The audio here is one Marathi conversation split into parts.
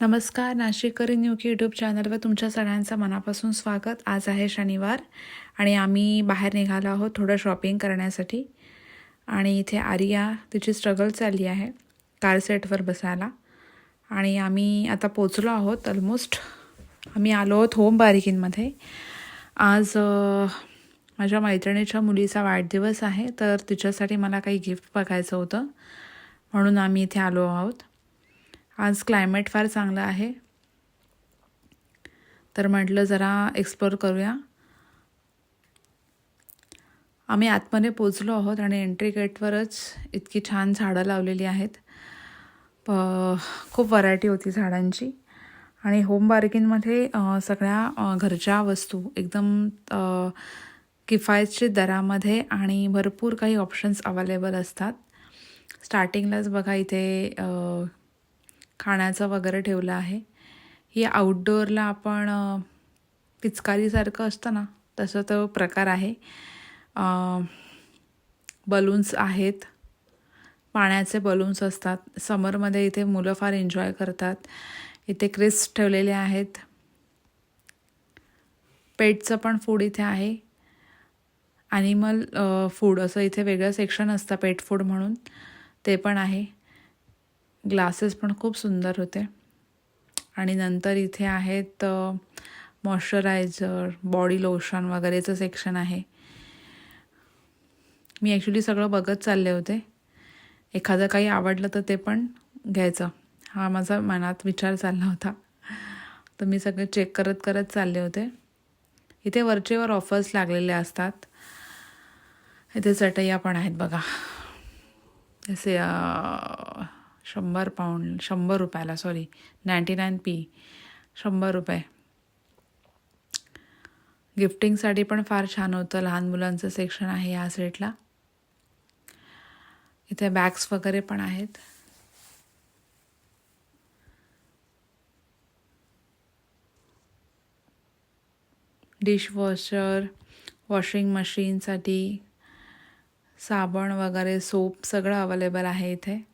नमस्कार नाशिककरी न्यू यूट्यूब चॅनलवर तुमच्या सगळ्यांचं मनापासून स्वागत. आज आहे शनिवार आणि आम्ही बाहेर निघालो आहोत थोडं शॉपिंग करण्यासाठी. आणि इथे आर्या तिची स्ट्रगल चालली आहे कार सेटवर बसायला. आणि आम्ही आता पोचलो आहोत ऑलमोस्ट आम्ही आलो आहोत होम बारिकींमध्ये आज माझ्या मैत्रिणीच्या मुलीचा वाढदिवस आहे तर तिच्यासाठी मला काही गिफ्ट बघायचं होतं. म्हणून आम्ही इथे आलो आहोत. आज क्लायमेट फार चांगलं आहे. तर म्हटलं जरा एक्सप्लोर करूया. आम्ही आतमध्ये पोचलो आहोत आणि एंट्री गेटवरच इतकी छान झाडं लावलेली आहेत. प खूप व्हरायटी होती झाडांची. आणि होम बार्गिनमध्ये सगळ्या घरच्या वस्तू एकदम किफायतशीर दरामध्ये आणि भरपूर काही ऑप्शन्स अवेलेबल असतात. स्टार्टिंगलाच बघा इथे खाण्याचं वगैरे ठेवलं आहे. ही आउटडोअरला आपण पिचकारीसारखं असतं ना तसं तो प्रकार आहे. बलून्स आहेत. पाण्याचे बलून्स असतात. समरमध्ये इथे मुलं फार एन्जॉय करतात. इथे क्रिस्प ठेवलेले आहेत. पेटचं पण फूड इथे आहे. ॲनिमल फूड असं इथे वेगळं सेक्शन असतं पेट फूड म्हणून. ते पण आहे. ग्लासेस पण खूप सुंदर होते. आणि नंतर इथे आहेत मॉइश्चरायझर बॉडी लोशन वगैरेचं सेक्शन आहे. मी ॲक्च्युली सगळं बघत चालले होते. एखादं काही आवडलं तर ते पण घ्यायचं. हा माझा मनात विचार चालला होता. तर मी सगळे चेक करत करत चालले होते. इथे वरचेवर ऑफर्स लागलेले असतात. इथे चटया पण आहेत बघा. जसे शंभर पाऊंड शंभर रुपयाला सॉरी नाईंटी नाईन पी शंभर रुपये. गिफ्टिंगसाठी पण फार छान होतं. लहान मुलांचं सेक्शन आहे या सेटला इथे बॅग्स वगैरे पण आहेत. डिशवॉशर वॉशिंग मशीनसाठी साबण वगैरे सोप सगळं अवेलेबल आहे इथे.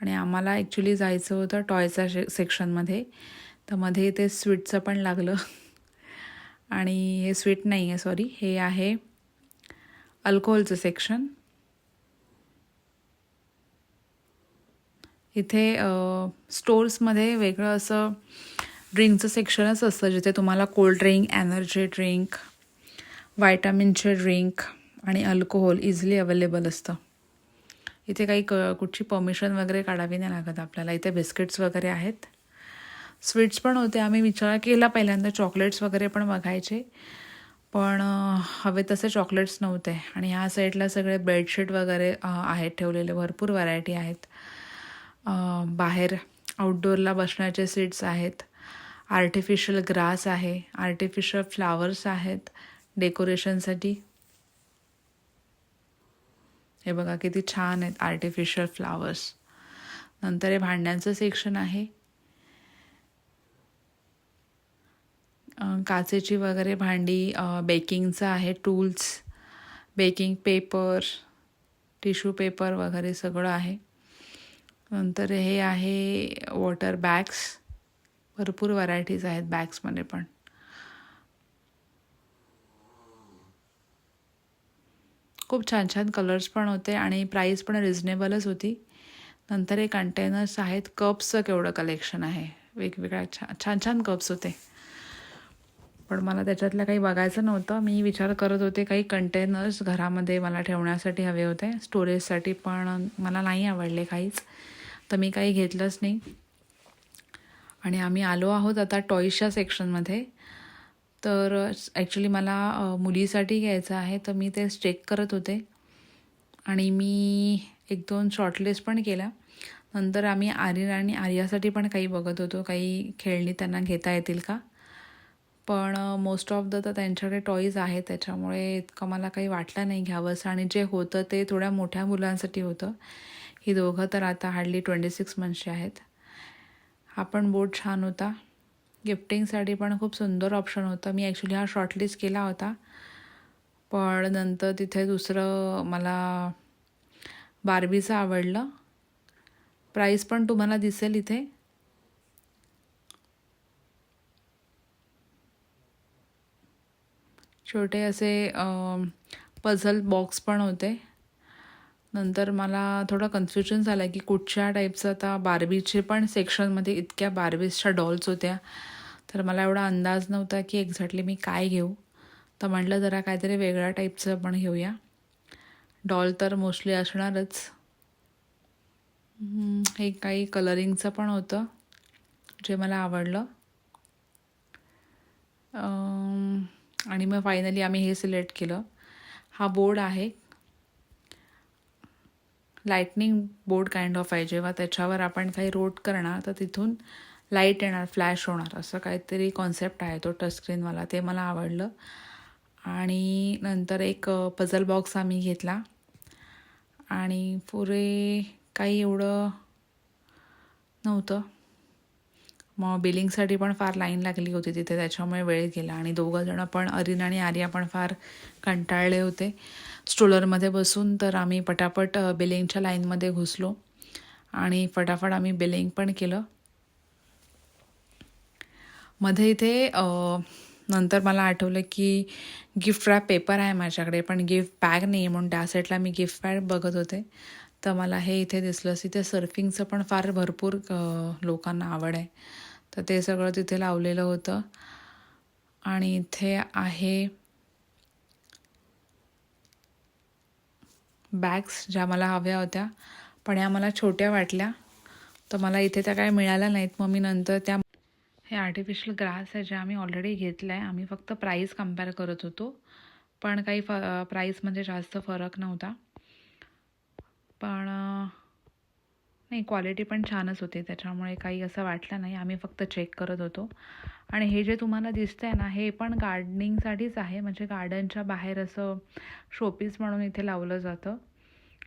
आणि आम्हाला ॲक्च्युली जायचं होतं टॉयच्या शे सेक्शनमध्ये तर मध्ये ते स्वीटचं पण लागलं. आणि हे स्वीट नाही आहे सॉरी हे आहे अल्कोहोलचं सेक्शन इथे स्टोर्समध्ये वेगळं असं ड्रिंकचं सेक्शनच असतं जिथे तुम्हाला कोल्ड ड्रिंक एनर्जी ड्रिंक व्हायटामिनचे ड्रिंक आणि अल्कोहोल इझिली अवेलेबल असतं. इथे काही क कुठची परमिशन वगैरे काढावी नाही लागत आपल्याला. इथे बिस्किट्स वगैरे आहेत. स्वीट्स पण होते. आम्ही विचार केला पहिल्यांदा. चॉकलेट्स वगैरे पण बघायचे. पण हवे तसे चॉकलेट्स नव्हते. आणि ह्या साईडला सगळे बेडशीट वगैरे आहेत ठेवलेले. भरपूर व्हरायटी आहेत. बाहेर आउटडोअरला बसण्याचे सीट्स आहेत. आर्टिफिशियल ग्रास आहे. आर्टिफिशियल फ्लावर्स आहेत. डेकोरेशनसाठी हे बघा किती छान आहेत आर्टिफिशियल फ्लावर्स नंतर हे भांड्यांचं सेक्शन आहे. काचेची वगैरे भांडी बेकिंगचं आहे tools baking paper tissue paper वगैरे सगळं आहे. नंतर हे आहे वॉटर बॅग्स भरपूर व्हरायटीज आहेत बॅग्समध्ये पण. खूप छान छान कलर्स पण होते आणि प्राईस पण रिझनेबलच होती. नंतर हे कंटेनर्स आहेत कप्सचं केवढं कलेक्शन आहे. वेगवेगळ्या छान छान छान कप्स होते. पण मला त्याच्यातलं काही बघायचं नव्हतं. मी विचार करत होते काही कंटेनर्स घरामध्ये मला ठेवण्यासाठी हवे होते. स्टोरेजसाठी पण मला नाही आवडले काहीच. तर मी काही घेतलंच नाही. आणि आम्ही आलो आहोत आता टॉईजच्या सेक्शनमध्ये तर ॲक्च्युली मला मुलीसाठी घ्यायचं आहे तर मी ते चेक करत होते. आणि मी एक दोन शॉर्टलिस्ट पण केला नंतर आम्ही आर्यन आणि आर्यासाठी पण काही बघत होतो. काही खेळणी त्यांना घेता येतील का? पण मोस्ट ऑफ द तर त्यांच्याकडे टॉईज आहेत. त्याच्यामुळे इतकं मला काही वाटलं नाही घ्यावंसं. आणि जे होतं ते थोड्या मोठ्या मुलांसाठी होतं. ही दोघं तर आता हार्डली ट्वेंटी सिक्स मंथचे आहेत. हा पण बोर्ड छान होता. गिफ्टिंगसाठी पण खूप सुंदर ऑप्शन होतं. मी ॲक्च्युली हा शॉर्टलिस्ट केला होता. पण नंतर तिथे दुसरं मला बार्बीचं आवडलं. प्राईस पण तुम्हाला दिसेल इथे. छोटे असे पझल बॉक्स पण होते. नंतर मला थोडं कन्फ्युजन झालं की कुठच्या टाईपचं आता बार्बीचे पण सेक्शनमध्ये इतक्या बार्बीजच्या डॉल्स होत्या. तर मला एवढा अंदाज नव्हता की एक्झॅक्टली मी काय घेऊ. तर म्हटलं जरा काहीतरी वेगळ्या टाईपचं पण घेऊया. डॉल तर मोस्टली असणारच. हे काही कलरिंगचं पण होतं जे मला आवडलं. आणि मग फायनली आम्ही हे सिलेक्ट केलं. हा बोर्ड आहे. लाईटनिंग बोर्ड काइंड ऑफ आहे. जेव्हा त्याच्यावर आपण काही रोट करणार तर तिथून लाइट येणार फ्लॅश होणार असं काहीतरी कॉन्सेप्ट आहे तो टचस्क्रीनवाला ते मला आवडलं. आणि नंतर एक पझल बॉक्स आम्ही घेतला. आणि पुरे काही एवढं नव्हतं. मग बिलिंगसाठी पण फार लाईन लागली होती तिथे त्याच्यामुळे वेळ गेला. आणि दोघंजणं पण अरिन आणि आर्या पण फार कंटाळले होते. स्ट्रोलरमध्ये बसून तर आम्ही पटापट बिलिंगच्या लाईनमध्ये घुसलो. आणि फटाफट आम्ही बिलिंग पण केलं. मध्ये इथे नंतर मला आठवलं की गिफ्ट रॅप पेपर आहे माझ्याकडे पण गिफ्ट बॅग नाही आहे म्हणून त्या साईडला मी गिफ्ट बॅग बघत होते. तर मला हे इथे दिसलं तिथे सर्फिंगचं पण फार भरपूर लोकांना आवड आहे. तर ते सगळं तिथे लावलेलं होतं. आणि इथे आहे बॅग्स ज्या मला हव्या होत्या. पण या मला छोट्या वाटल्या. तर मला इथे त्या काय मिळाल्या नाहीत. मग मी नंतर त्या हे आर्टिफिशियल ग्रास आहे जे आम्ही ऑलरेडी घेतलं आहे आम्ही फक्त प्राईस कंपेअर करत होतो. पण काही फ प्राईसमध्ये जास्त फरक नव्हता. पण नाही क्वालिटी पण छानच होती. त्याच्यामुळे काही असं वाटलं नाही. आम्ही फक्त चेक करत होतो. आणि हे जे तुम्हाला दिसतं आहे ना हे पण गार्डनिंगसाठीच आहे. म्हणजे गार्डनच्या बाहेर असं शोपीस म्हणून इथे लावलं जातं.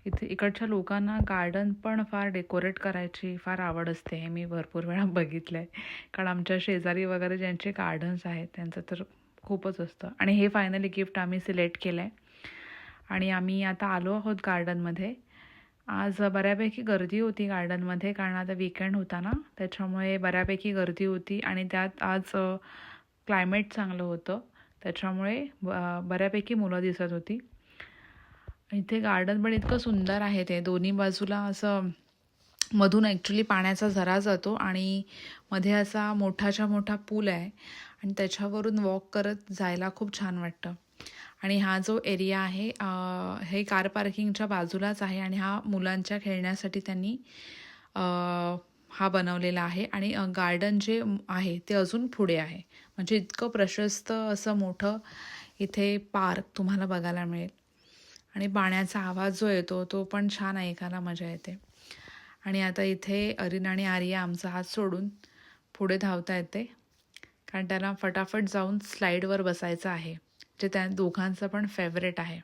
इथे इकडच्या लोकांना गार्डन पण फार डेकोरेट करायची फार आवड असते हे मी भरपूर वेळा बघितलं आहे कारण आमच्या शेजारी वगैरे ज्यांचे गार्डन्स आहेत त्यांचं तर खूपच असतं. आणि हे फायनली गिफ्ट आम्ही सिलेक्ट केलं आहे आणि आम्ही आता आलो आहोत गार्डनमध्ये आज बऱ्यापैकी गर्दी होती गार्डनमध्ये कारण आता विकेंड होता ना त्याच्यामुळे बऱ्यापैकी गर्दी होती. आणि त्यात आज क्लायमेट चांगलं होतं. त्याच्यामुळे ब- बऱ्यापैकी मुलं दिसत होती. इथे गार्डन पण इतकं सुंदर आहे ते. दोन्ही बाजूला असं मधून ॲक्च्युली पाण्याचा झरा जातो आणि मध्ये असा मोठाच्या मोठा पूल आहे आणि त्याच्यावरून वॉक करत जायला खूप छान वाटतं. आणि हा जो एरिया आहे हे कार पार्किंगच्या बाजूलाच आहे आणि हा मुलांच्या खेळण्यासाठी त्यांनी हा बनवलेला आहे. आणि गार्डन जे आहे ते अजून पुढे आहे. म्हणजे इतकं प्रशस्त असं मोठं इथे पार्क तुम्हाला बघायला मिळेल. आणि पाण्याचा आवाज जो येतो तो पण छान ऐकायला मजा येते. आणि आता इथे अरिन आणि आर्या आमचा हात सोडून पुढे धावता येते. कारण त्यांना फटाफट जाऊन स्लाईडवर बसायचं आहे जे त्या दोघांचं पण फेवरेट आहे.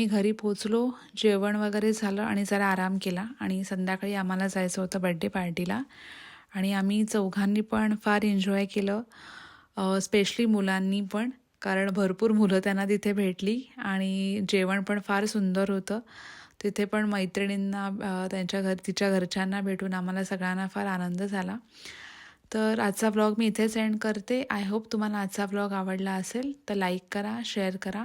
आम्ही घरी पोचलो जेवण वगैरे झालं आणि जरा आराम केला आणि संध्याकाळी आम्हाला जायचं होतं बड्डे पार्टीला आणि आम्ही चौघांनी पण फार एन्जॉय केलं स्पेशली मुलांनी पण कारण भरपूर मुलं त्यांना तिथे भेटली आणि जेवण पण फार सुंदर होतं. तिथे पण मैत्रिणींना त्यांच्या घर तिच्या घरच्यांना भेटून आम्हाला सगळ्यांना फार आनंद झाला. तर आजचा ब्लॉग मी इथेच एंड करते. आय होप तुम्हाला आजचा ब्लॉग आवडला असेल तर लाईक करा शेअर करा.